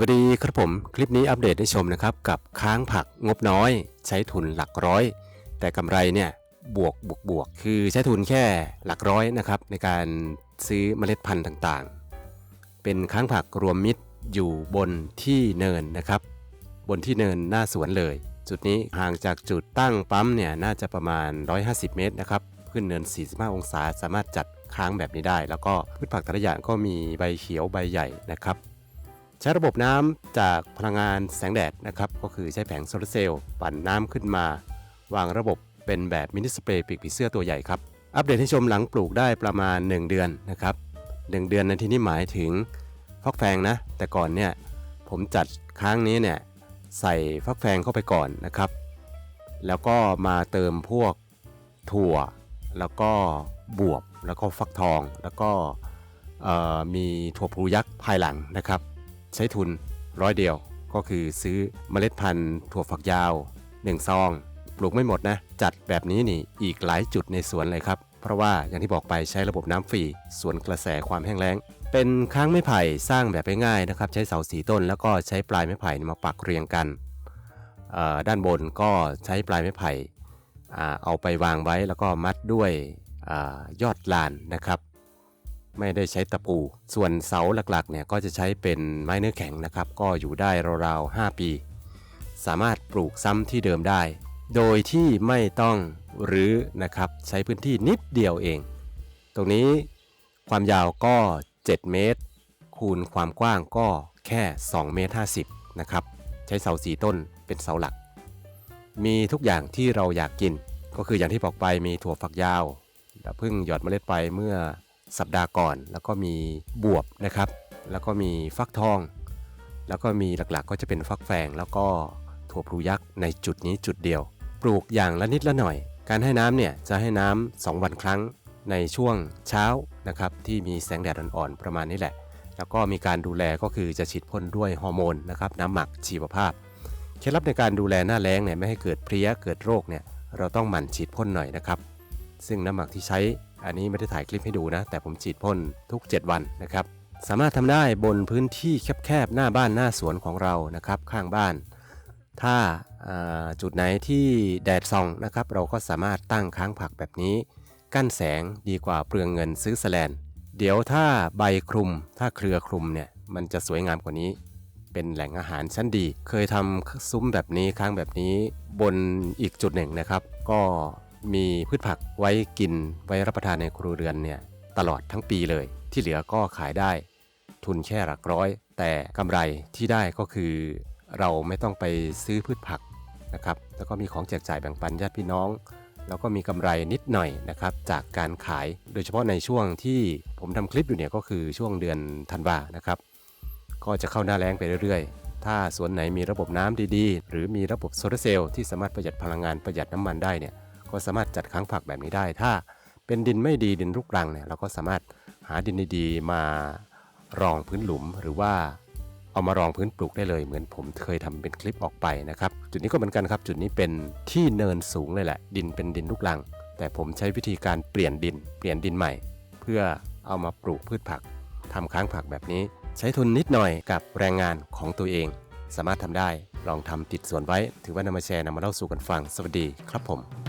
วัสดีครับผม คลิปนี้อัปเดตให้ชมนะครับ กับค้างผักงบน้อย ใช้ทุนหลักร้อย แต่กำไรเนี่ยบวกบวกบวก คือใช้ทุนแค่หลักร้อยนะครับ ในการซื้อเมล็ดพันธุ์ต่างๆ เป็นค้างผักรวมมิตรอยู่บนที่เนินนะครับ บนที่เนินหน้าสวนเลย จุดนี้ห่างจากจุดตั้งปั๊มเนี่ยน่าจะประมาณ 150 เมตรนะครับขึ้นเนิน 45 องศาสามารถจัดค้างแบบนี้ได้ แล้วก็พืชผักแต่ละอย่างก็มีใบเขียวใบใหญ่นะครับ ใช้ระบบน้ำจากพลังงานแสงแดดนะครับ ก็คือใช้แผงโซลาร์เซลล์ปั่นน้ำขึ้นมา วางระบบเป็นแบบมินิสเปรย์ปีกผีเสื้อตัวใหญ่ครับ อัปเดตให้ชมหลังปลูกได้ประมาณ 1 เดือนนะครับ 1 เดือนในที่นี้หมายถึงฟักแฟงนะ แต่ก่อนเนี่ยผมจัดครั้งนี้เนี่ยใส่ฟักแฟงเข้าไปก่อนนะครับ แล้วก็มาเติมพวกถั่ว แล้วก็บวบ แล้วก็ฟักทอง แล้วก็มีถั่วพลูยักษ์ภายหลังนะครับ ใช้ทุนร้อยเดียว ก็คือซื้อเมล็ดพันธุ์ถั่วฝักยาว 1 ซอง ปลูกไม่หมดนะ จัดแบบนี้นี่อีกหลายจุดในสวนเลยครับ เพราะว่าอย่างที่บอกไปใช้ระบบน้ำฟรีสวนกระแสความแห้งแล้ง เป็นค้างไม้ไผ่สร้างแบบง่ายๆนะครับ ใช้เสาสีต้นแล้วก็ใช้ปลายไม้ไผ่มาปักเรียงกันด้านบนก็ใช้ปลายไม้ไผ่เอาไปวางไว้แล้วก็มัดด้วยอยอดลานนะครับ ไม่ได้ใช้ตะปู ส่วนเสาหลักๆเนี่ยก็จะใช้เป็นไม้เนื้อแข็งนะครับ ก็อยู่ได้ราวๆ5ปี สามารถปลูกซ้ำที่เดิมได้ โดยที่ไม่ต้องรื้อนะครับ ใช้พื้นที่นิดเดียวเอง ตรงนี้ความยาวก็ 7 เมตร คูณความกว้างก็แค่2เมตร50นะครับ ใช้เสาสีต้นเป็นเสาหลัก มีทุกอย่างที่เราอยากกิน ก็คืออย่างที่บอกไปมีถั่วฝักยาวเพิ่งหยอดเมล็ดไปเมื่อ สัปดาห์ก่อน แล้วก็มีบวบนะครับ แล้วก็มีฟักทอง แล้วก็มีหลักๆก็จะเป็นฟักแฟงแล้วก็ถั่วพลูยักษ์ในจุดนี้จุดเดียว ปลูกอย่างละนิดละหน่อย การให้น้ำเนี่ยจะให้น้ำ2วันครั้งในช่วงเช้านะครับที่มีแสงแดดอ่อนๆประมาณนี้แหละ แล้วก็มีการดูแลก็คือจะฉีดพ่นด้วยฮอร์โมนนะครับน้ำหมักชีวภาพเคล็ดลับในการดูแลหน้าแล้งเนี่ยไม่ให้เกิดเพลี้ยเกิดโรคเนี่ยเราต้องหมั่นฉีดพ่นหน่อยนะครับ ซึ่งน้ำหมักที่ใช้ อันนี้ไม่ได้ถ่ายคลิปให้ดูนะ แต่ผมฉีดพ่นทุก 7 วันนะครับ สามารถทำได้บนพื้นที่แคบๆ หน้าบ้านหน้าสวนของเรานะครับ ข้างบ้าน ถ้าจุดไหนที่แดดส่องนะครับ เราก็สามารถตั้งค้างผักแบบนี้ กั้นแสงดีกว่าเปลืองเงินซื้อแสแลน เดี๋ยวถ้าใบคลุม ถ้าเครือคลุมเนี่ยมันจะสวยงามกว่านี้เป็นแหล่งอาหารชั้นดี เคยทำซุ้มแบบนี้ค้างแบบนี้บนอีกจุดหนึ่งนะครับ ก็ มีพืชผักไว้กินไว้รับประทานในครัวเรือนเนี่ยตลอดทั้งปีเลย ที่เหลือก็ขายได้ทุนแค่หลักร้อย แต่กำไรที่ได้ก็คือ เราไม่ต้องไปซื้อพืชผักนะครับแล้วก็มีของแจกจ่ายแบ่งปันญาติพี่น้อง แล้วก็มีกำไรนิดหน่อยนะครับจากการขายโดยเฉพาะในช่วงที่ผมทำคลิปอยู่เนี่ยก็คือช่วงเดือนธันวานะครับก็จะเข้าหน้าแล้งไปเรื่อยๆถ้าสวนไหนมีระบบน้ำดีๆ หรือมีระบบโซลาร์เซลล์ที่สามารถประหยัดพลังงานประหยัดน้ำมันได้เนี่ย ก็สามารถจัดค้างผักแบบนี้ได้ ถ้าเป็นดินไม่ดีดินรุกรังเนี่ยเราก็สามารถหาดินดีๆมารองพื้นหลุมหรือว่าเอามารองพื้นปลูกได้เลยเหมือนผมเคยทำเป็นคลิปออกไปนะครับ จุดนี้ก็เหมือนกันครับ จุดนี้เป็นที่เนินสูงเลยแหละ ดินเป็นดินรุกรัง แต่ผมใช้วิธีการเปลี่ยนดิน เปลี่ยนดินใหม่ เพื่อเอามาปลูกพืชผักทำค้างผักแบบนี้ ใช้ทุนนิดหน่อยกับแรงงานของตัวเอง สามารถทำได้ลองทำติดสวนไว้ ถือว่านำมาแชร์นำมาเล่าสู่กันฟังสวัสดีครับผม